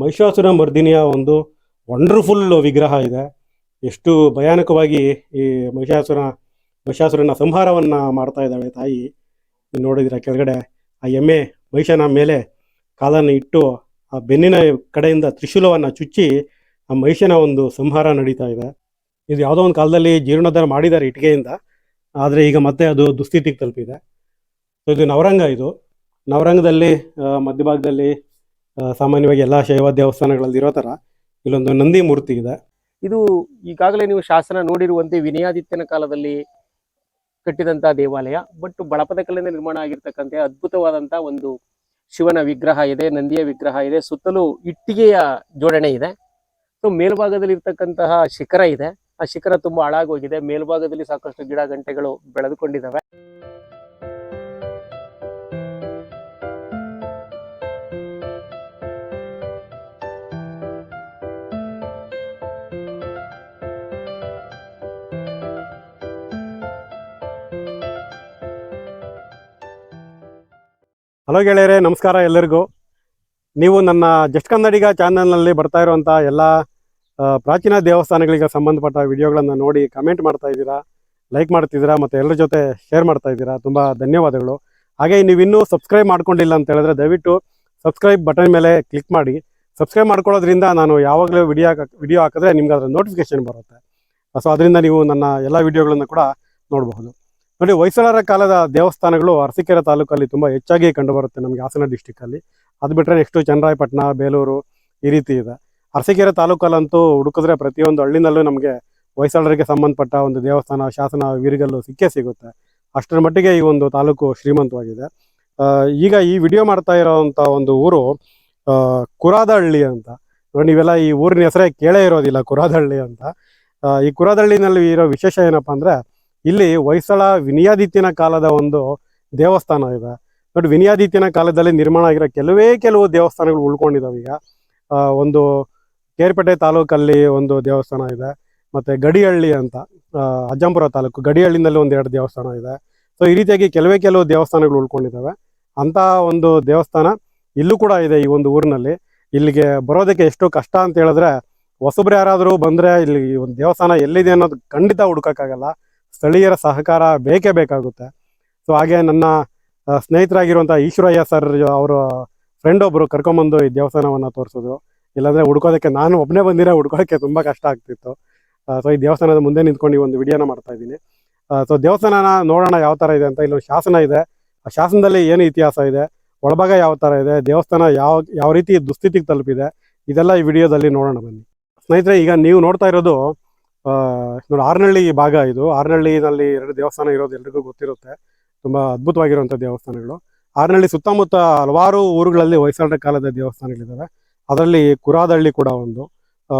ಮಹಿಷಾಸುರ ಮರ್ದಿನಿಯ ಒಂದು ವಂಡರ್ಫುಲ್ ವಿಗ್ರಹ ಇದೆ. ಎಷ್ಟು ಭಯಾನಕವಾಗಿ ಈ ಮಹಿಷಾಸುರ, ಮಹಿಷಾಸುರನ ಸಂಹಾರವನ್ನ ಮಾಡ್ತಾ ಇದ್ದಾಳೆ ತಾಯಿ. ನೋಡಿದ್ರೆ ಕೆಳಗಡೆ ಆ ಎಮ್ಮೆ ಮಹಿಷನ ಮೇಲೆ ಕಾಲನ್ನು ಇಟ್ಟು ಆ ಬೆನ್ನಿನ ಕಡೆಯಿಂದ ತ್ರಿಶೂಲವನ್ನು ಚುಚ್ಚಿ ಆ ಮಹಿಷನ ಒಂದು ಸಂಹಾರ ನಡೀತಾ ಇದೆ. ಇದು ಯಾವುದೋ ಒಂದು ಕಾಲದಲ್ಲಿ ಜೀರ್ಣೋದ್ಧಾರ ಮಾಡಿದ್ದಾರೆ ಇಟ್ಟಿಗೆಯಿಂದ. ಆದರೆ ಈಗ ಮತ್ತೆ ಅದು ದುಸ್ಥಿತಿಗೆ ತಲುಪಿದೆ. ಇದು ನವರಂಗ ಇದು. ನವರಂಗದಲ್ಲಿ ಮಧ್ಯಭಾಗದಲ್ಲಿ ಸಾಮಾನ್ಯವಾಗಿ ಎಲ್ಲ ಶೈವ ದೇವಸ್ಥಾನಗಳಲ್ಲಿ ಇರೋ ಥರ ಇಲ್ಲೊಂದು ನಂದಿ ಮೂರ್ತಿ ಇದೆ. ಇದು ಈಗಾಗಲೇ ನೀವು ಶಾಸನ ನೋಡಿರುವಂತೆ ವಿನಯಾದಿತ್ಯನ ಕಾಲದಲ್ಲಿ ಕಟ್ಟಿದಂತಹ ದೇವಾಲಯ, ಬಟ್ ಬಳಪದ ಕಲ್ಲಿಂದ ನಿರ್ಮಾಣ ಆಗಿರ್ತಕ್ಕಂಥ ಅದ್ಭುತವಾದಂತ ಒಂದು ಶಿವನ ವಿಗ್ರಹ ಇದೆ, ನಂದಿಯ ವಿಗ್ರಹ ಇದೆ, ಸುತ್ತಲೂ ಇಟ್ಟಿಗೆಯ ಜೋಡಣೆ ಇದೆ. ಸೊ ಮೇಲ್ಭಾಗದಲ್ಲಿ ಇರ್ತಕ್ಕಂತಹ ಶಿಖರ ಇದೆ. ಆ ಶಿಖರ ತುಂಬಾ ಹಾಳಾಗೋಗಿದೆ. ಮೇಲ್ಭಾಗದಲ್ಲಿ ಸಾಕಷ್ಟು ಗಿಡ ಗಂಟೆಗಳು ಬೆಳೆದುಕೊಂಡಿದ್ದಾವೆ. ಹಲೋ ಗೆಳೆಯರೆ, ನಮಸ್ಕಾರ ಎಲ್ಲರಿಗೂ. ನೀವು ನನ್ನ ಜಸ್ಟ್ ಕನ್ನಡಿಗ ಚಾನಲ್ನಲ್ಲಿ ಬರ್ತಾ ಇರುವಂಥ ಎಲ್ಲ ಪ್ರಾಚೀನ ದೇವಸ್ಥಾನಗಳಿಗೆ ಸಂಬಂಧಪಟ್ಟ ವಿಡಿಯೋಗಳನ್ನು ನೋಡಿ ಕಮೆಂಟ್ ಮಾಡ್ತಾ ಇದ್ದೀರಾ ಲೈಕ್ ಮಾಡ್ತಿದ್ದೀರಾ ಮತ್ತು ಎಲ್ಲರ ಜೊತೆ ಶೇರ್ ಮಾಡ್ತಾ ಇದ್ದೀರಾ, ತುಂಬ ಧನ್ಯವಾದಗಳು. ಹಾಗೆ ನೀವು ಇನ್ನೂ ಸಬ್ಸ್ಕ್ರೈಬ್ ಮಾಡ್ಕೊಂಡಿಲ್ಲ ಅಂತ ಹೇಳಿದ್ರೆ ದಯವಿಟ್ಟು ಸಬ್ಸ್ಕ್ರೈಬ್ ಬಟನ್ ಮೇಲೆ ಕ್ಲಿಕ್ ಮಾಡಿ. ಸಬ್ಸ್ಕ್ರೈಬ್ ಮಾಡ್ಕೊಳ್ಳೋದ್ರಿಂದ ನಾನು ಯಾವಾಗಲೂ ವಿಡಿಯೋ ವಿಡಿಯೋ ಹಾಕಿದ್ರೆ ನಿಮ್ಗೆ ಅದರ ನೋಟಿಫಿಕೇಶನ್ ಬರುತ್ತೆ. ಸೊ ಅದರಿಂದ ನೀವು ನನ್ನ ಎಲ್ಲ ವಿಡಿಯೋಗಳನ್ನು ಕೂಡ ನೋಡಬಹುದು. ನೋಡಿ, ಹೊಯ್ಸಳರ ಕಾಲದ ದೇವಸ್ಥಾನಗಳು ಅರಸೀಕೆರೆ ತಾಲೂಕಲ್ಲಿ ತುಂಬ ಹೆಚ್ಚಾಗಿ ಕಂಡುಬರುತ್ತೆ ನಮಗೆ ಹಾಸನ ಡಿಸ್ಟಿಕ್ಕಲ್ಲಿ ಅದು ಬಿಟ್ಟರೆ ನೆಕ್ಸ್ಟು ಚನ್ನರಾಯಪಟ್ಟಣ, ಬೇಲೂರು ಈ ರೀತಿ ಇದೆ. ಅರಸೀಕೆರೆ ತಾಲೂಕಲ್ಲಂತೂ ಹುಡುಕಿದ್ರೆ ಪ್ರತಿಯೊಂದು ಹಳ್ಳಿನಲ್ಲೂ ನಮಗೆ ಹೊಯ್ಸಳರಿಗೆ ಸಂಬಂಧಪಟ್ಟ ಒಂದು ದೇವಸ್ಥಾನ, ಶಾಸನ, ವೀರಿಗಲ್ಲು ಸಿಕ್ಕೇ ಸಿಗುತ್ತೆ. ಅಷ್ಟರ ಮಟ್ಟಿಗೆ ಈ ಒಂದು ತಾಲೂಕು ಶ್ರೀಮಂತವಾಗಿದೆ. ಈಗ ಈ ವಿಡಿಯೋ ಮಾಡ್ತಾ ಇರೋವಂಥ ಒಂದು ಊರು ಕುರಾದಹಳ್ಳಿ ಅಂತ. ನೋಡಿ, ನೀವೆಲ್ಲ ಈ ಊರಿನ ಹೆಸರೇ ಕೇಳೇ ಇರೋದಿಲ್ಲ ಕುರಾದಹಳ್ಳಿ ಅಂತ. ಈ ಕುರಾದಹಳ್ಳಿನಲ್ಲಿ ಇರೋ ವಿಶೇಷ ಏನಪ್ಪ ಅಂದರೆ ಇಲ್ಲಿ ಹೊಯ್ಸಳ ವಿನಯಾದಿತ್ಯನ ಕಾಲದ ಒಂದು ದೇವಸ್ಥಾನ ಇದೆ. ಬಟ್ ವಿನಯಾದಿತ್ಯನ ಕಾಲದಲ್ಲಿ ನಿರ್ಮಾಣ ಆಗಿರೋ ಕೆಲವೇ ಕೆಲವು ದೇವಸ್ಥಾನಗಳು ಉಳ್ಕೊಂಡಿದ್ದಾವೆ ಈಗ. ಒಂದು ಕೇರ್ಪೇಟೆ ತಾಲೂಕಲ್ಲಿ ಒಂದು ದೇವಸ್ಥಾನ ಇದೆ. ಮತ್ತೆ ಗಡಿಹಳ್ಳಿ ಅಂತ ಅಜ್ಜಂಪುರ ತಾಲೂಕು ಗಡಿಹಳ್ಳಿನಲ್ಲಿ ಒಂದು ಎರಡು ದೇವಸ್ಥಾನ ಇದೆ. ಸೊ ಈ ರೀತಿಯಾಗಿ ಕೆಲವೇ ಕೆಲವು ದೇವಸ್ಥಾನಗಳು ಉಳ್ಕೊಂಡಿದ್ದಾವೆ ಅಂತ ಒಂದು ದೇವಸ್ಥಾನ ಇಲ್ಲೂ ಕೂಡ ಇದೆ ಈ ಒಂದು ಊರಿನಲ್ಲಿ. ಇಲ್ಲಿಗೆ ಬರೋದಕ್ಕೆ ಎಷ್ಟು ಕಷ್ಟ ಅಂತ ಹೇಳಿದ್ರೆ ಹೊಸಬ್ರು ಯಾರಾದರೂ ಬಂದರೆ ಇಲ್ಲಿ ಒಂದು ದೇವಸ್ಥಾನ ಎಲ್ಲಿದೆ ಅನ್ನೋದು ಖಂಡಿತ ಹುಡುಕೋಕ್ಕಾಗಲ್ಲ. ಸ್ಥಳೀಯರ ಸಹಕಾರ ಬೇಕೇ ಬೇಕಾಗುತ್ತೆ. ಸೊ ಹಾಗೆ ನನ್ನ ಸ್ನೇಹಿತರಾಗಿರುವಂಥ ಈಶ್ವರಯ್ಯ ಸರ್ ಅವರ ಫ್ರೆಂಡ್ ಒಬ್ಬರು ಕರ್ಕೊಂಬಂದು ಈ ದೇವಸ್ಥಾನವನ್ನು ತೋರಿಸಿದ್ರು. ಇಲ್ಲಾಂದರೆ ಹುಡ್ಕೋದಕ್ಕೆ ನಾನು ಒಬ್ಬನೇ ಬಂದಿರೋ ಹುಡ್ಕೋದಕ್ಕೆ ತುಂಬ ಕಷ್ಟ ಆಗ್ತಿತ್ತು. ಸೊ ಈ ದೇವಸ್ಥಾನದ ಮುಂದೆ ನಿಂತ್ಕೊಂಡು ಒಂದು ವಿಡಿಯೋನ ಮಾಡ್ತಾ ಇದ್ದೀನಿ. ಸೊ ದೇವಸ್ಥಾನನ ನೋಡೋಣ ಯಾವ ಥರ ಇದೆ ಅಂತ ಇಲ್ಲೊಂದು ಶಾಸನ ಇದೆ. ಆ ಶಾಸನದಲ್ಲಿ ಏನು ಇತಿಹಾಸ ಇದೆ, ಒಳಭಾಗ ಯಾವ ಥರ ಇದೆ, ದೇವಸ್ಥಾನ ಯಾವ ಯಾವ ರೀತಿ ದುಸ್ಥಿತಿಗೆ ತಲುಪಿದೆ, ಇದೆಲ್ಲ ಈ ವಿಡಿಯೋದಲ್ಲಿ ನೋಡೋಣ ಬನ್ನಿ. ಸ್ನೇಹಿತರೆ, ಈಗ ನೀವು ನೋಡ್ತಾ ಇರೋದು ನೋಡಿ, ಆರ್ನಳ್ಳಿ ಭಾಗ ಇದು. ಆರ್ನಹಳ್ಳಿನಲ್ಲಿ ಎರಡು ದೇವಸ್ಥಾನ ಇರೋದು ಎಲ್ರಿಗೂ ಗೊತ್ತಿರುತ್ತೆ. ತುಂಬ ಅದ್ಭುತವಾಗಿರುವಂಥ ದೇವಸ್ಥಾನಗಳು. ಆರ್ನಳ್ಳಿ ಸುತ್ತಮುತ್ತ ಹಲವಾರು ಊರುಗಳಲ್ಲಿ ಹೊಯ್ಸಳರ ಕಾಲದ ದೇವಸ್ಥಾನಗಳಿದ್ದಾವೆ ಅದರಲ್ಲಿ ಕುರಾದಹಳ್ಳಿ ಕೂಡ ಒಂದು.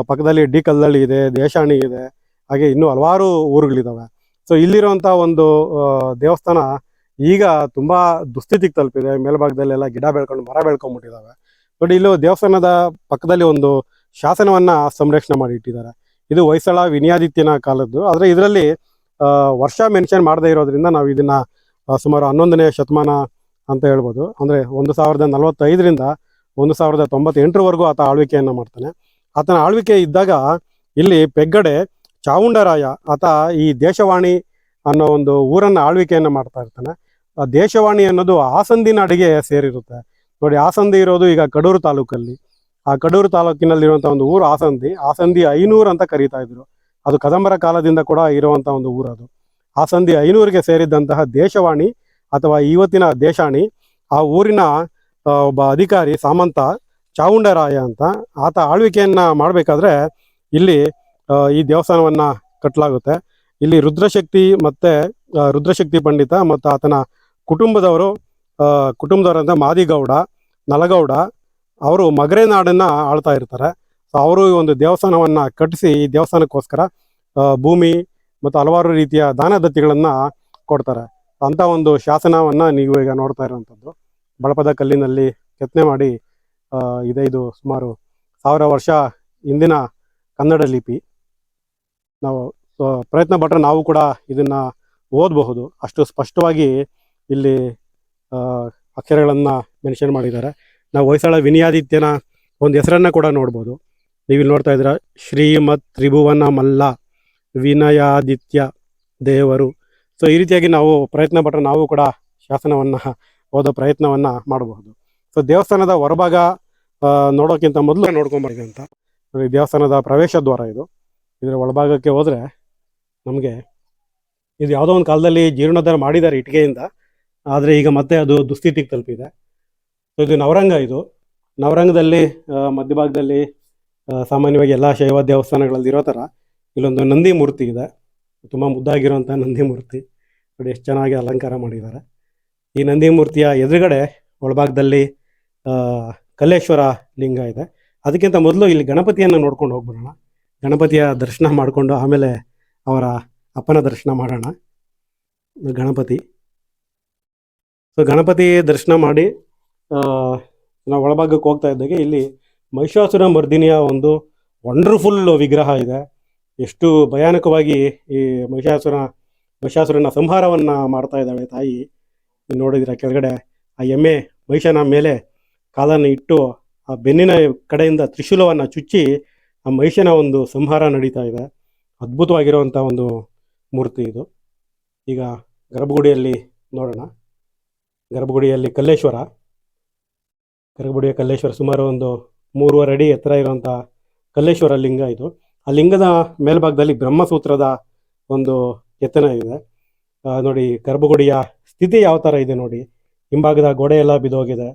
ಪಕ್ಕದಲ್ಲಿ ಡಿ ಕಲ್ಲಹಳ್ಳಿ ಇದೆ, ದೇಶಾಣಿ ಇದೆ. ಹಾಗೆ ಇನ್ನೂ ಹಲವಾರು ಊರುಗಳಿದ್ದಾವೆ ಸೊ ಇಲ್ಲಿರುವಂಥ ಒಂದು ದೇವಸ್ಥಾನ ಈಗ ತುಂಬ ದುಸ್ಥಿತಿಗೆ ತಲುಪಿದೆ. ಮೇಲ್ಭಾಗದಲ್ಲೆಲ್ಲ ಗಿಡ ಬೆಳ್ಕೊಂಡು, ಮರ ಬೆಳ್ಕೊಂಡ್ಬಿಟ್ಟಿದ್ದಾವೆ ಬಟ್ ಇಲ್ಲೂ ದೇವಸ್ಥಾನದ ಪಕ್ಕದಲ್ಲಿ ಒಂದು ಶಾಸನವನ್ನು ಸಂರಕ್ಷಣೆ ಮಾಡಿ ಇಟ್ಟಿದ್ದಾರೆ ಇದು ಹೊಯ್ಸಳ ವಿನಯಾದಿತ್ಯನ ಕಾಲದ್ದು. ಆದರೆ ಇದರಲ್ಲಿ ವರ್ಷ ಮೆನ್ಷನ್ ಮಾಡದೇ ಇರೋದ್ರಿಂದ ನಾವು ಇದನ್ನು ಸುಮಾರು ಹನ್ನೊಂದನೇ ಶತಮಾನ ಅಂತ ಹೇಳ್ಬೋದು. ಅಂದರೆ ಒಂದು ಸಾವಿರದ ನಲವತ್ತೈದರಿಂದ ಒಂದು ಸಾವಿರದ ತೊಂಬತ್ತೆಂಟರವರೆಗೂ ಆತ ಆಳ್ವಿಕೆಯನ್ನು ಮಾಡ್ತಾನೆ. ಆತನ ಆಳ್ವಿಕೆ ಇದ್ದಾಗ ಇಲ್ಲಿ ಪೆಗ್ಗಡೆ ಚಾವುಂಡರಾಯ ಆತ ಈ ದೇಶವಾಣಿ ಅನ್ನೋ ಒಂದು ಊರನ್ನು ಆಳ್ವಿಕೆಯನ್ನು ಮಾಡ್ತಾ ಇರ್ತಾನೆ. ದೇಶವಾಣಿ ಅನ್ನೋದು ಆಸಂದಿನ ಅಡಿಗೆ ಸೇರಿರುತ್ತೆ. ನೋಡಿ ಆಸಂದಿ ಇರೋದು ಈಗ ಕಡೂರು ತಾಲೂಕಲ್ಲಿ. ಆ ಕಡೂರು ತಾಲೂಕಿನಲ್ಲಿರುವಂಥ ಒಂದು ಊರು ಆಸಂದಿ. ಆಸಂದಿ ಐನೂರು ಅಂತ ಕರೀತಾ ಇದ್ರು ಅದು ಕದಂಬರ ಕಾಲದಿಂದ ಕೂಡ ಇರುವಂಥ ಒಂದು ಊರು ಅದು. ಆಸಂದಿ ಐನೂರಿಗೆ ಸೇರಿದ್ದಂತಹ ದೇಶವಾಣಿ ಅಥವಾ ಇವತ್ತಿನ ದೇಶಾಣಿ, ಆ ಊರಿನ ಒಬ್ಬ ಅಧಿಕಾರಿ ಸಾಮಂತ ಚಾವುಂಡರಾಯ ಅಂತ ಆತ ಆಳ್ವಿಕೆಯನ್ನ ಮಾಡಬೇಕಾದ್ರೆ ಇಲ್ಲಿ ಈ ದೇವಸ್ಥಾನವನ್ನ ಕಟ್ಟಲಾಗುತ್ತೆ ಇಲ್ಲಿ ರುದ್ರಶಕ್ತಿ ಮತ್ತೆ ರುದ್ರಶಕ್ತಿ ಪಂಡಿತ ಮತ್ತು ಆತನ ಕುಟುಂಬದವರು ಕುಟುಂಬದವರಂತ ಮಾದಿಗೌಡ, ನಲಗೌಡ ಅವರು ಮಗರೆ ನಾಡನ್ನ ಆಳ್ತಾ ಇರ್ತಾರೆ. ಸೊ ಅವರು ಒಂದು ದೇವಸ್ಥಾನವನ್ನು ಕಟ್ಟಿಸಿ ಈ ದೇವಸ್ಥಾನಕ್ಕೋಸ್ಕರ ಭೂಮಿ ಮತ್ತು ಹಲವಾರು ರೀತಿಯ ದಾನ ದತ್ತಿಗಳನ್ನ ಕೊಡ್ತಾರೆ. ಅಂತ ಒಂದು ಶಾಸನವನ್ನ ನೀವು ಈಗ ನೋಡ್ತಾ ಇರುವಂಥದ್ದು. ಬಳಪದ ಕಲ್ಲಿನಲ್ಲಿ ಕೆತ್ತನೆ ಮಾಡಿ ಇದೆ ಇದು ಸುಮಾರು ಸಾವಿರ ವರ್ಷ ಹಿಂದಿನ ಕನ್ನಡ ಲಿಪಿ. ನಾವು ಪ್ರಯತ್ನ ಪಟ್ಟರೆ ನಾವು ಕೂಡ ಇದನ್ನ ಓದಬಹುದು. ಅಷ್ಟು ಸ್ಪಷ್ಟವಾಗಿ ಇಲ್ಲಿ ಅಕ್ಷರಗಳನ್ನ ಮೆನ್ಷನ್ ಮಾಡಿದ್ದಾರೆ. ನಾವು ಹೊಯ್ಸಳ ವಿನಯಾದಿತ್ಯನ ಒಂದು ಹೆಸರನ್ನು ಕೂಡ ನೋಡ್ಬೋದು. ನೀವು ಇಲ್ಲಿ ನೋಡ್ತಾ ಇದ್ದೀರಾ ಶ್ರೀಮತ್ ತ್ರಿಭುವನ ಮಲ್ಲ ವಿನಯಾದಿತ್ಯ ದೇವರು. ಸೊ ಈ ರೀತಿಯಾಗಿ ನಾವು ಪ್ರಯತ್ನ ಪಟ್ಟರೆ ನಾವು ಕೂಡ ಶಾಸನವನ್ನು, ಓದೋ ಪ್ರಯತ್ನವನ್ನು ಮಾಡಬಹುದು. ಸೊ ದೇವಸ್ಥಾನದ ಹೊರಭಾಗ ನೋಡೋಕ್ಕಿಂತ ಮೊದಲು ನೋಡ್ಕೊಂಬರ್ತೀವಿ ಅಂತ. ಈ ದೇವಸ್ಥಾನದ ಪ್ರವೇಶ ದ್ವಾರ ಇದು. ಇದರ ಒಳಭಾಗಕ್ಕೆ ಹೋದರೆ ನಮಗೆ ಇದು ಯಾವುದೋ ಒಂದು ಕಾಲದಲ್ಲಿ ಜೀರ್ಣೋದ್ಧಾರ ಮಾಡಿದ್ದಾರೆ ಇಟ್ಟಿಗೆಯಿಂದ. ಆದರೆ ಈಗ ಮತ್ತೆ ಅದು ದುಸ್ಥಿತಿಗೆ ತಲುಪಿದೆ. ಇದು ನವರಂಗ ಇದು. ನವರಂಗದಲ್ಲಿ ಮಧ್ಯಭಾಗದಲ್ಲಿ ಸಾಮಾನ್ಯವಾಗಿ ಎಲ್ಲ ಶೈವ ದೇವಸ್ಥಾನಗಳಲ್ಲಿ ಇರೋ ಥರ ಇಲ್ಲೊಂದು ನಂದಿ ಮೂರ್ತಿ ಇದೆ. ತುಂಬ ಮುದ್ದಾಗಿರುವಂಥ ನಂದಿ ಮೂರ್ತಿ. ನೋಡಿ ಎಷ್ಟು ಚೆನ್ನಾಗಿ ಅಲಂಕಾರ ಮಾಡಿದ್ದಾರೆ. ಈ ನಂದಿ ಮೂರ್ತಿಯ ಎದುರುಗಡೆ ಒಳಭಾಗದಲ್ಲಿ ಕಲ್ಲೇಶ್ವರ ಲಿಂಗ ಇದೆ. ಅದಕ್ಕಿಂತ ಮೊದಲು ಇಲ್ಲಿ ಗಣಪತಿಯನ್ನು ನೋಡ್ಕೊಂಡು ಹೋಗ್ಬಿಡೋಣ ಗಣಪತಿಯ ದರ್ಶನ ಮಾಡಿಕೊಂಡು ಆಮೇಲೆ ಅವರ ಅಪ್ಪನ ದರ್ಶನ ಮಾಡೋಣ. ಗಣಪತಿ. ಸೊ ಗಣಪತಿ ದರ್ಶನ ಮಾಡಿ ನಾವು ಒಳಭಾಗಕ್ಕೆ ಹೋಗ್ತಾ ಇದ್ದಾಗೆ ಇಲ್ಲಿ ಮಹಿಷಾಸುರ ಮರ್ದಿನಿಯ ಒಂದು ವಂಡರ್ಫುಲ್ ವಿಗ್ರಹ ಇದೆ. ಎಷ್ಟು ಭಯಾನಕವಾಗಿ ಈ ಮಹಿಷಾಸುರ, ಮಹಿಷಾಸುರನ ಸಂಹಾರವನ್ನು ಮಾಡ್ತಾ ಇದ್ದಾಳೆ ತಾಯಿ. ನೋಡಿದಿರ ಕೆಳಗಡೆ ಆ ಎಮ್ಮೆ ಮಹಿಷನ ಮೇಲೆ ಕಾಲನ್ನು ಇಟ್ಟು ಆ ಬೆನ್ನಿನ ಕಡೆಯಿಂದ ತ್ರಿಶೂಲವನ್ನು ಚುಚ್ಚಿ ಆ ಮಹಿಷನ ಒಂದು ಸಂಹಾರ ನಡೀತಾ ಇದೆ. ಅದ್ಭುತವಾಗಿರುವಂಥ ಒಂದು ಮೂರ್ತಿ ಇದು. ಈಗ ಗರ್ಭಗುಡಿಯಲ್ಲಿ ನೋಡೋಣ. ಗರ್ಭಗುಡಿಯಲ್ಲಿ ಕಲ್ಲೇಶ್ವರ. ಗರ್ಭಗುಡಿಯ ಕಲ್ಲೇಶ್ವರ ಸುಮಾರು ಒಂದು ಮೂರುವರೆ ಅಡಿ ಎತ್ತರ ಇರುವಂಥ ಕಲ್ಲೇಶ್ವರ ಲಿಂಗ ಇದು. ಆ ಲಿಂಗದ ಮೇಲ್ಭಾಗದಲ್ಲಿ ಬ್ರಹ್ಮಸೂತ್ರದ ಒಂದು ಎತ್ತನ ಇದೆ. ನೋಡಿ ಗರ್ಭಗುಡಿಯ ಸ್ಥಿತಿ ಯಾವ ಥರ ಇದೆ ನೋಡಿ. ಹಿಂಭಾಗದ ಗೋಡೆ ಎಲ್ಲ ಬಿದ್ದೋಗಿದೆ.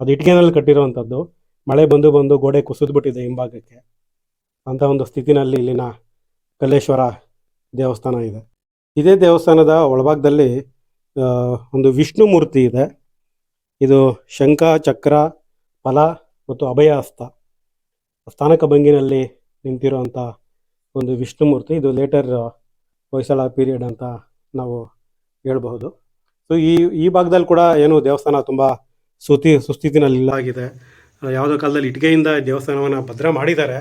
ಅದು ಇಟ್ಟಿಗೆನಲ್ಲಿ ಕಟ್ಟಿರುವಂಥದ್ದು ಮಳೆ ಬಂದು ಬಂದು ಗೋಡೆ ಕುಸಿದ್ಬಿಟ್ಟಿದೆ ಹಿಂಭಾಗಕ್ಕೆ. ಅಂತ ಒಂದು ಸ್ಥಿತಿನಲ್ಲಿ ಇಲ್ಲಿನ ಕಲ್ಲೇಶ್ವರ ದೇವಸ್ಥಾನ ಇದೆ. ಇದೇ ದೇವಸ್ಥಾನದ ಒಳಭಾಗದಲ್ಲಿ ಒಂದು ವಿಷ್ಣು ಮೂರ್ತಿ ಇದೆ. ಇದು ಶಂಖ, ಚಕ್ರ ಫಲ ಮತ್ತು ಅಭಯ ಹಸ್ತ. ಸ್ಥಾನಕ ಭಂಗಿನಲ್ಲಿ ನಿಂತಿರುವಂಥ ಒಂದು ವಿಷ್ಣುಮೂರ್ತಿ ಇದು ಲೇಟರ್ ಹೊಯ್ಸಳ ಪೀರಿಯಡ್ ಅಂತ ನಾವು ಹೇಳಬಹುದು. ಸೊ ಈ ಈ ಭಾಗದಲ್ಲಿ ಕೂಡ ಏನು ದೇವಸ್ಥಾನ ತುಂಬ ಸುತಿ, ಸುಸ್ಥಿತಿನಲ್ಲಿ ಆಗಿದೆ ಯಾವುದೋ ಕಾಲದಲ್ಲಿ ಇಟ್ಟಿಗೆಯಿಂದ ದೇವಸ್ಥಾನವನ್ನು ಭದ್ರ ಮಾಡಿದ್ದಾರೆ.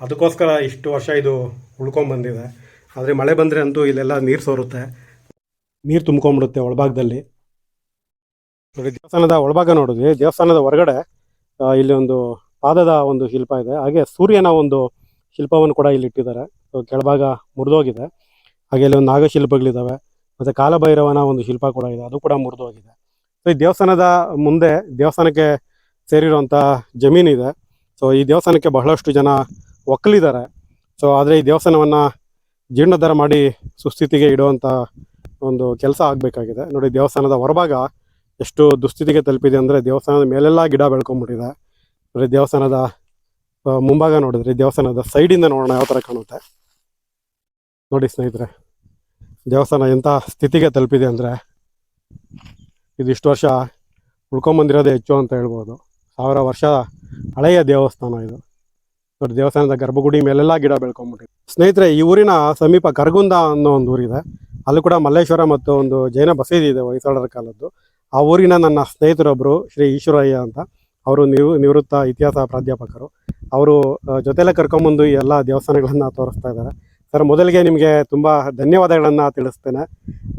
ಅದಕ್ಕೋಸ್ಕರ ಇಷ್ಟು ವರ್ಷ ಇದು ಉಳ್ಕೊಂಬಂದಿದೆ. ಆದರೆ ಮಳೆ ಬಂದರೆ ಅಂತೂ ಇಲ್ಲೆಲ್ಲ ನೀರು ಸೋರುತ್ತೆ. ನೀರು ತುಂಬ್ಕೊಂಡ್ಬಿಡುತ್ತೆ ಒಳಭಾಗದಲ್ಲಿ. ನೋಡಿ, ದೇವಸ್ಥಾನದ ಒಳಭಾಗ ನೋಡಿದ್ವಿ. ದೇವಸ್ಥಾನದ ಹೊರಗಡೆ ಇಲ್ಲಿ ಒಂದು ಪಾದದ ಒಂದು ಶಿಲ್ಪ ಇದೆ. ಹಾಗೆ ಸೂರ್ಯನ ಒಂದು ಶಿಲ್ಪವನ್ನು ಕೂಡ ಇಲ್ಲಿ ಇಟ್ಟಿದ್ದಾರೆ. ಸೊ ಕೆಳಭಾಗ ಮುರಿದೋಗಿದೆ. ಹಾಗೆ ಇಲ್ಲಿ ಒಂದು ನಾಗಶಿಲ್ಪಗಳಿದ್ದಾವೆ ಮತ್ತು ಕಾಲಭೈರವನ ಒಂದು ಶಿಲ್ಪ ಕೂಡ ಇದೆ. ಅದು ಕೂಡ ಮುರಿದೋಗಿದೆ. ಸೊ ಈ ದೇವಸ್ಥಾನದ ಮುಂದೆ ದೇವಸ್ಥಾನಕ್ಕೆ ಸೇರಿರುವಂಥ ಜಮೀನಿದೆ. ಸೊ ಈ ದೇವಸ್ಥಾನಕ್ಕೆ ಬಹಳಷ್ಟು ಜನ ಒಕ್ಕಲಿದ್ದಾರೆ. ಸೊ ಆದರೆ ಈ ದೇವಸ್ಥಾನವನ್ನು ಜೀರ್ಣೋದ್ಧಾರ ಮಾಡಿ ಸುಸ್ಥಿತಿಗೆ ಇಡುವಂಥ ಒಂದು ಕೆಲಸ ಆಗಬೇಕಾಗಿದೆ. ನೋಡಿ, ದೇವಸ್ಥಾನದ ಹೊರಭಾಗ ಎಷ್ಟು ದುಸ್ಥಿತಿಗೆ ತಲುಪಿದೆ ಅಂದರೆ ದೇವಸ್ಥಾನದ ಮೇಲೆಲ್ಲ ಗಿಡ ಬೆಳ್ಕೊಂಬಿಟ್ಟಿದೆ. ಅಂದರೆ ದೇವಸ್ಥಾನದ ಮುಂಭಾಗ ನೋಡಿದ್ರೆ ದೇವಸ್ಥಾನದ ಸೈಡಿಂದ ನೋಡೋಣ ಯಾವ ಥರ ಕಾಣುತ್ತೆ. ನೋಡಿ ಸ್ನೇಹಿತರೆ, ದೇವಸ್ಥಾನ ಎಂಥ ಸ್ಥಿತಿಗೆ ತಲುಪಿದೆ ಅಂದರೆ ಇದಿಷ್ಟು ವರ್ಷ ಉಳ್ಕೊಂಬಂದಿರೋದೇ ಹೆಚ್ಚು ಅಂತ ಹೇಳ್ಬೋದು. ಸಾವಿರ ವರ್ಷ ಹಳೆಯ ದೇವಸ್ಥಾನ ಇದು. ನೋಡಿ, ದೇವಸ್ಥಾನದ ಗರ್ಭಗುಡಿ ಮೇಲೆಲ್ಲ ಗಿಡ ಬೆಳ್ಕೊಂಬಿಟ್ಟಿದೆ. ಸ್ನೇಹಿತರೆ, ಈ ಊರಿನ ಸಮೀಪ ಕರಗುಂದ ಅನ್ನೋ ಒಂದು ಊರಿದೆ. ಅಲ್ಲೂ ಕೂಡ ಮಲ್ಲೇಶ್ವರ ಮತ್ತು ಒಂದು ಜೈನ ಬಸೀದಿ ಇದೆ ಹೊಯ್ಸಳರ ಕಾಲದ್ದು. ಆ ಊರಿನ ನನ್ನ ಸ್ನೇಹಿತರೊಬ್ಬರು ಶ್ರೀ ಈಶ್ವರಯ್ಯ ಅಂತ. ಅವರು ನಿವ್, ನಿವೃತ್ತ ಇತಿಹಾಸ ಪ್ರಾಧ್ಯಾಪಕರು. ಅವರು ಜೊತೆಲೆ ಕರ್ಕೊಂಬಂದು ಎಲ್ಲ ದೇವಸ್ಥಾನಗಳನ್ನು ತೋರಿಸ್ತಾ ಇದ್ದಾರೆ. ಸರ್, ಮೊದಲಿಗೆ ನಿಮಗೆ ತುಂಬ ಧನ್ಯವಾದಗಳನ್ನು ತಿಳಿಸ್ತೇನೆ.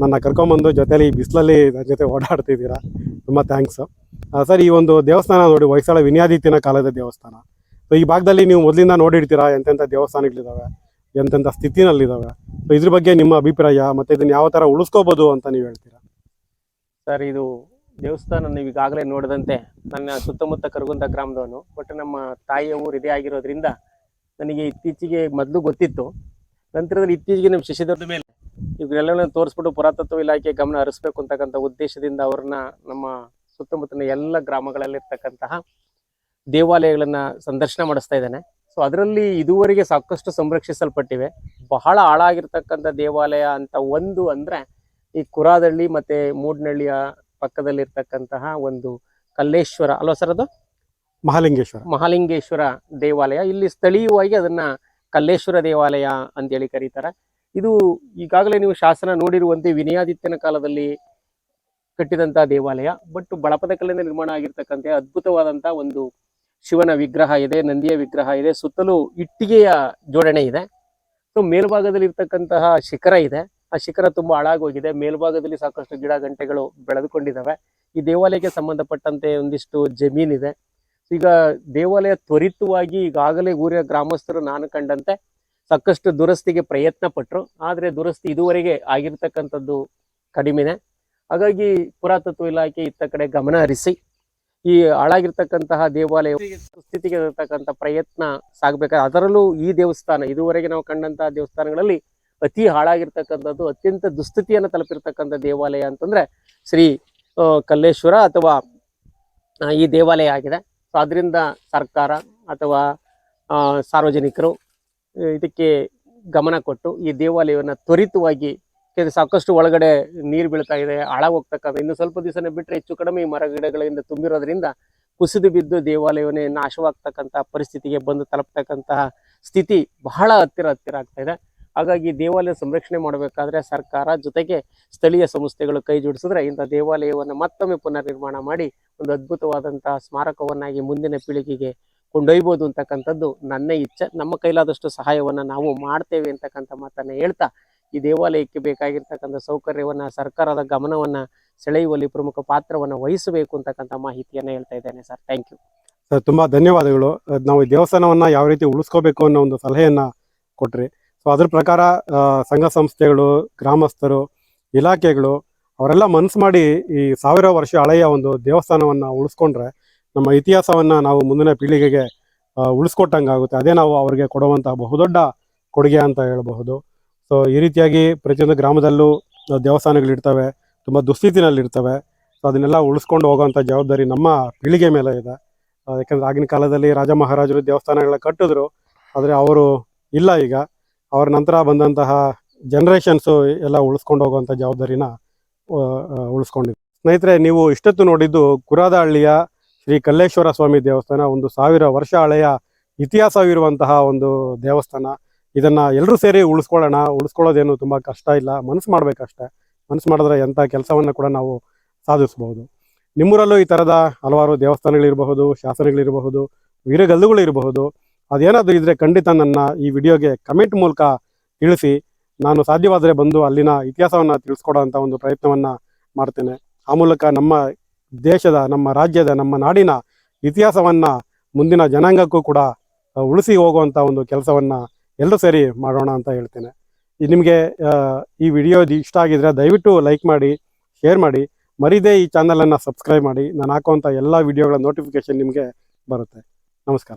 ನನ್ನ ಕರ್ಕೊಂಬಂದು ಜೊತೇಲಿ ಬಿಸಿಲಲ್ಲಿ ನನ್ನ ಜೊತೆ ಓಡಾಡ್ತಿದ್ದೀರಾ? ತುಂಬ ಥ್ಯಾಂಕ್ಸು. ಸರ್, ಈ ಒಂದು ದೇವಸ್ಥಾನ ನೋಡಿ, ಹೊಯ್ಸಳ ವಿನ್ಯಾದಿತ್ಯನ ಕಾಲದ ದೇವಸ್ಥಾನ. ಸೊ, ಈ ಭಾಗದಲ್ಲಿ ನೀವು ಮೊದಲಿಂದ ನೋಡಿರ್ತೀರಾ? ಎಂತೆಂಥ ದೇವಸ್ಥಾನಗಳಿದ್ದಾವೆ ಎಂತೆಂಥ ಸ್ಥಿತಿನಲ್ಲಿದ್ದಾವೆ ಸೊ, ಇದ್ರ ಬಗ್ಗೆ ನಿಮ್ಮ ಅಭಿಪ್ರಾಯ ಮತ್ತು ಇದನ್ನು ಯಾವ ಥರ ಉಳಿಸ್ಕೋಬೋದು ಅಂತ ನೀವು ಹೇಳ್ತೀರಾ? ಸರ್, ಇದು ದೇವಸ್ಥಾನ ನೀವು ಈಗಾಗಲೇ ನೋಡಿದಂತೆ ನನ್ನ ಸುತ್ತಮುತ್ತ ಕರಗುಂದ ಗ್ರಾಮದವನು. ಬಟ್ ನಮ್ಮ ತಾಯಿಯ ಊರು ಇದೇ ಆಗಿರೋದ್ರಿಂದ ನನಗೆ ಇತ್ತೀಚೆಗೆ ಮೊದಲು ಗೊತ್ತಿತ್ತು. ನಂತರದಲ್ಲಿ ಇತ್ತೀಚೆಗೆ ನಮ್ಮ ಶಶಿಧರದ ಮೇಲೆ ಇವರೆಲ್ಲ ತೋರಿಸ್ಬಿಟ್ಟು ಪುರಾತತ್ವ ಇಲಾಖೆ ಗಮನ ಹರಿಸ್ಬೇಕು ಅಂತಕ್ಕಂಥ ಉದ್ದೇಶದಿಂದ ಅವ್ರನ್ನ ನಮ್ಮ ಸುತ್ತಮುತ್ತಲಿನ ಎಲ್ಲ ಗ್ರಾಮಗಳಲ್ಲಿರ್ತಕ್ಕಂತಹ ದೇವಾಲಯಗಳನ್ನ ಸಂದರ್ಶನ ಮಾಡಿಸ್ತಾ ಇದ್ದಾನೆ. ಸೊ ಅದರಲ್ಲಿ ಇದುವರೆಗೆ ಸಾಕಷ್ಟು ಸಂರಕ್ಷಿಸಲ್ಪಟ್ಟಿವೆ. ಬಹಳ ಹಾಳಾಗಿರ್ತಕ್ಕಂಥ ದೇವಾಲಯ ಅಂತ ಒಂದು ಅಂದ್ರೆ ಈ ಕುರಾದಳ್ಳಿ ಮತ್ತೆ ಮೂಡ್ನಳ್ಳಿಯ ಪಕ್ಕದಲ್ಲಿರ್ತಕ್ಕಂತಹ ಒಂದು ಕಲ್ಲೇಶ್ವರ ಅಲ್ವಾ ಸರ್ ಅದು? ಮಹಾಲಿಂಗೇಶ್ವರ. ಮಹಾಲಿಂಗೇಶ್ವರ ದೇವಾಲಯ. ಇಲ್ಲಿ ಸ್ಥಳೀಯವಾಗಿ ಅದನ್ನ ಕಲ್ಲೇಶ್ವರ ದೇವಾಲಯ ಅಂತೇಳಿ ಕರೀತಾರೆ. ಇದು ಈಗಾಗಲೇ ನೀವು ಶಾಸನ ನೋಡಿರುವಂತೆ ವಿನಯಾದಿತ್ಯನ ಕಾಲದಲ್ಲಿ ಕಟ್ಟಿದಂತಹ ದೇವಾಲಯ. ಬಟ್ ಬಳಪದ ಕಲ್ಲಿಂದ ನಿರ್ಮಾಣ ಆಗಿರ್ತಕ್ಕಂತೆ ಅದ್ಭುತವಾದಂತಹ ಒಂದು ಶಿವನ ವಿಗ್ರಹ ಇದೆ ನಂದಿಯ ವಿಗ್ರಹ ಇದೆ. ಸುತ್ತಲೂ ಇಟ್ಟಿಗೆಯ ಜೋಡಣೆ ಇದೆ. ಸೊ ಮೇಲ್ಭಾಗದಲ್ಲಿ ಇರ್ತಕ್ಕಂತಹ ಶಿಖರ ಇದೆ. ಆ ಶಿಖರ ತುಂಬಾ ಹಾಳಾಗೋಗಿದೆ. ಮೇಲ್ಭಾಗದಲ್ಲಿ ಸಾಕಷ್ಟು ಗಿಡ ಗಂಟೆಗಳು ಬೆಳೆದುಕೊಂಡಿದ್ದಾವೆ ಈ ದೇವಾಲಯಕ್ಕೆ ಸಂಬಂಧಪಟ್ಟಂತೆ ಒಂದಿಷ್ಟು ಜಮೀನಿದೆ ಈಗ ದೇವಾಲಯ ತ್ವರಿತವಾಗಿ ಈಗಾಗಲೇ ಊರಿನ ಗ್ರಾಮಸ್ಥರು ನಾನು ಕಂಡಂತೆ ಸಾಕಷ್ಟು ದುರಸ್ತಿಗೆ ಪ್ರಯತ್ನ ಪಟ್ಟರು ಆದರೆ ದುರಸ್ತಿ ಇದುವರೆಗೆ ಆಗಿರ್ತಕ್ಕಂಥದ್ದು ಕಡಿಮೆನೆ. ಹಾಗಾಗಿ ಪುರಾತತ್ವ ಇಲಾಖೆ ಇತ್ತ ಕಡೆ ಗಮನ ಹರಿಸಿ ಈ ಹಾಳಾಗಿರ್ತಕ್ಕಂತಹ ದೇವಾಲಯ ಸ್ಥಿತಿಗೆ ಪ್ರಯತ್ನ ಸಾಗಬೇಕಾದ್ರೆ ಅದರಲ್ಲೂ ಈ ದೇವಸ್ಥಾನ, ಇದುವರೆಗೆ ನಾವು ಕಂಡಂತಹ ದೇವಸ್ಥಾನಗಳಲ್ಲಿ ಅತಿ ಹಾಳಾಗಿರ್ತಕ್ಕಂಥದ್ದು, ಅತ್ಯಂತ ದುಸ್ಥಿತಿಯನ್ನು ತಲುಪಿರ್ತಕ್ಕಂಥ ದೇವಾಲಯ ಅಂತಂದ್ರೆ ಶ್ರೀ ಕಲ್ಲೇಶ್ವರ ಅಥವಾ ಈ ದೇವಾಲಯ ಆಗಿದೆ. ಸೊ ಅದರಿಂದ ಸರ್ಕಾರ ಅಥವಾ ಸಾರ್ವಜನಿಕರು ಇದಕ್ಕೆ ಗಮನ ಕೊಟ್ಟು ಈ ದೇವಾಲಯವನ್ನು ತ್ವರಿತವಾಗಿ ಸಾಕಷ್ಟು ಒಳಗಡೆ ನೀರು ಬೀಳ್ತಾ ಇದೆ ಹಾಳಾಗೋಗ್ತಕ್ಕಂಥ ಇನ್ನು ಸ್ವಲ್ಪ ದಿವಸನೇ ಬಿಟ್ಟರೆ ಹೆಚ್ಚು ಕಡಿಮೆ ಮರ ಗಿಡಗಳಿಂದ ತುಂಬಿರೋದ್ರಿಂದ ಕುಸಿದು ಬಿದ್ದು ದೇವಾಲಯವನ್ನೇ ನಾಶವಾಗ್ತಕ್ಕಂಥ ಪರಿಸ್ಥಿತಿಗೆ ಬಂದು ತಲುಪ್ತಕ್ಕಂತಹ ಸ್ಥಿತಿ ಬಹಳ ಹತ್ತಿರ ಹತ್ತಿರ ಆಗ್ತಾ ಇದೆ. ಹಾಗಾಗಿ ದೇವಾಲಯ ಸಂರಕ್ಷಣೆ ಮಾಡಬೇಕಾದ್ರೆ ಸರ್ಕಾರ ಜೊತೆಗೆ ಸ್ಥಳೀಯ ಸಂಸ್ಥೆಗಳು ಕೈ ಜೋಡಿಸಿದ್ರೆ ಇಂಥ ದೇವಾಲಯವನ್ನು ಮತ್ತೊಮ್ಮೆ ಪುನರ್ ನಿರ್ಮಾಣ ಮಾಡಿ ಒಂದು ಅದ್ಭುತವಾದಂತಹ ಸ್ಮಾರಕವನ್ನಾಗಿ ಮುಂದಿನ ಪೀಳಿಗೆಗೆ ಕೊಂಡೊಯ್ಬೋದು ಅಂತಕ್ಕಂಥದ್ದು ನನ್ನ ಇಚ್ಛೆ. ನಮ್ಮ ಕೈಲಾದಷ್ಟು ಸಹಾಯವನ್ನು ನಾವು ಮಾಡ್ತೇವೆ ಅಂತಕ್ಕಂಥ ಮಾತನ್ನು ಹೇಳ್ತಾ ಈ ದೇವಾಲಯಕ್ಕೆ ಬೇಕಾಗಿರ್ತಕ್ಕಂಥ ಸೌಕರ್ಯವನ್ನು, ಸರ್ಕಾರದ ಗಮನವನ್ನು, ಸೆಳೆಯುವಲ್ಲಿ ಪ್ರಮುಖ ಪಾತ್ರವನ್ನು ವಹಿಸಬೇಕು ಅಂತಕ್ಕಂಥ ಮಾಹಿತಿಯನ್ನು ಹೇಳ್ತಾ ಇದ್ದೇನೆ ಸರ್. ಥ್ಯಾಂಕ್ ಯು ಸರ್, ತುಂಬ ಧನ್ಯವಾದಗಳು. ನಾವು ಈ ದೇವಸ್ಥಾನವನ್ನು ಯಾವ ರೀತಿ ಉಳಿಸ್ಕೋಬೇಕು ಅನ್ನೋ ಒಂದು ಸಲಹೆಯನ್ನು ಕೊಟ್ರಿ. ಸೊ ಅದ್ರ ಪ್ರಕಾರ ಸಂಘ ಸಂಸ್ಥೆಗಳು, ಗ್ರಾಮಸ್ಥರು, ಇಲಾಖೆಗಳು, ಅವರೆಲ್ಲ ಮನಸ್ಸು ಮಾಡಿ ಈ ಸಾವಿರ ವರ್ಷ ಹಳೆಯ ಒಂದು ದೇವಸ್ಥಾನವನ್ನು ಉಳಿಸ್ಕೊಂಡ್ರೆ ನಮ್ಮ ಇತಿಹಾಸವನ್ನು ನಾವು ಮುಂದಿನ ಪೀಳಿಗೆಗೆ ಉಳಿಸ್ಕೊಟ್ಟಂಗೆ ಉಳಿಸ್ಕೊಟ್ಟಂಗಾಗುತ್ತೆ. ಅದೇ ನಾವು ಅವರಿಗೆ ಕೊಡುವಂತಹ ಬಹುದೊಡ್ಡ ಕೊಡುಗೆ ಅಂತ ಹೇಳಬಹುದು. ಸೊ ಈ ರೀತಿಯಾಗಿ ಪ್ರತಿಯೊಂದು ಗ್ರಾಮದಲ್ಲೂ ದೇವಸ್ಥಾನಗಳು ದೇವಸ್ಥಾನಗಳಿರ್ತವೆ ತುಂಬ ದುಸ್ಥಿತಿನಲ್ಲಿರ್ತವೆ ಸೊ ಅದನ್ನೆಲ್ಲ ಉಳಿಸ್ಕೊಂಡು ಹೋಗೋವಂಥ ಜವಾಬ್ದಾರಿ ನಮ್ಮ ಪೀಳಿಗೆ ಮೇಲೆ ಇದೆ. ಯಾಕಂದ್ರೆ ಆಗಿನ ಕಾಲದಲ್ಲಿ ರಾಜ ಮಹಾರಾಜರು ದೇವಸ್ಥಾನಗಳ ಕಟ್ಟಿದ್ರು. ಆದರೆ ಅವರು ಇಲ್ಲ ಈಗ. ಅವ್ರ ನಂತರ ಬಂದಂತಹ ಜನ್ರೇಷನ್ಸು ಎಲ್ಲ ಉಳಿಸ್ಕೊಂಡು ಹೋಗುವಂಥ ಜವಾಬ್ದಾರಿನ ಆ, ಸ್ನೇಹಿತರೆ ನೀವು ಇಷ್ಟೊತ್ತು ನೋಡಿದ್ದು ಕುರಾದಹಳ್ಳಿಯ ಶ್ರೀ ಕಲ್ಲೇಶ್ವರ ಸ್ವಾಮಿ ದೇವಸ್ಥಾನ ಒಂದು ಸಾವಿರ ವರ್ಷ ಹಳೆಯ ಇತಿಹಾಸವಿರುವಂತಹ ಒಂದು ದೇವಸ್ಥಾನ. ಇದನ್ನ ಎಲ್ಲರೂ ಸೇರಿ ಉಳಿಸ್ಕೊಳ್ಳೋಣ ಉಳಿಸ್ಕೊಳ್ಳೋದೇನು ತುಂಬ ಕಷ್ಟ ಇಲ್ಲ ಮನಸ್ಸು ಮಾಡ್ಬೇಕಷ್ಟೆ. ಮನಸ್ಸು ಮಾಡಿದ್ರೆ ಎಂಥ ಕೆಲಸವನ್ನು ಕೂಡ ನಾವು ಸಾಧಿಸ್ಬೋದು. ನಿಮ್ಮೂರಲ್ಲೂ ಈ ಥರದ ಹಲವಾರು ದೇವಸ್ಥಾನಗಳಿರಬಹುದು ಶಾಸನಗಳಿರಬಹುದು ವೀರಗಲ್ಲುಗಳಿರಬಹುದು. ಅದೇನಾದರೂ ಇದ್ರೆ ಖಂಡಿತ ನನ್ನ ಈ ವಿಡಿಯೋಗೆ ಕಮೆಂಟ್ ಮೂಲಕ ತಿಳಿಸಿ. ನಾನು ಸಾಧ್ಯವಾದರೆ ಬಂದು ಅಲ್ಲಿನ ಇತಿಹಾಸವನ್ನು ತಿಳಿಸ್ಕೊಡೋ ಒಂದು ಪ್ರಯತ್ನವನ್ನು ಮಾಡ್ತೇನೆ. ಆ ಮೂಲಕ ನಮ್ಮ ದೇಶದ, ನಮ್ಮ ರಾಜ್ಯದ, ನಮ್ಮ ನಾಡಿನ ಇತಿಹಾಸವನ್ನು ಮುಂದಿನ ಜನಾಂಗಕ್ಕೂ ಕೂಡ ಉಳಿಸಿ ಹೋಗುವಂಥ ಒಂದು ಕೆಲಸವನ್ನು ಎಲ್ಲರೂ ಸೇರಿ ಮಾಡೋಣ ಅಂತ ಹೇಳ್ತೇನೆ. ನಿಮಗೆ ಈ ವಿಡಿಯೋ ಇಷ್ಟ ಆಗಿದ್ರೆ ದಯವಿಟ್ಟು ಲೈಕ್ ಮಾಡಿ, ಶೇರ್ ಮಾಡಿ. ಮರಿದೇ ಈ ಚಾನಲನ್ನು ಸಬ್ಸ್ಕ್ರೈಬ್ ಮಾಡಿ. ನಾನು ಹಾಕುವಂಥ ಎಲ್ಲ ವಿಡಿಯೋಗಳ ನೋಟಿಫಿಕೇಶನ್ ನಿಮಗೆ ಬರುತ್ತೆ. ನಮಸ್ಕಾರ.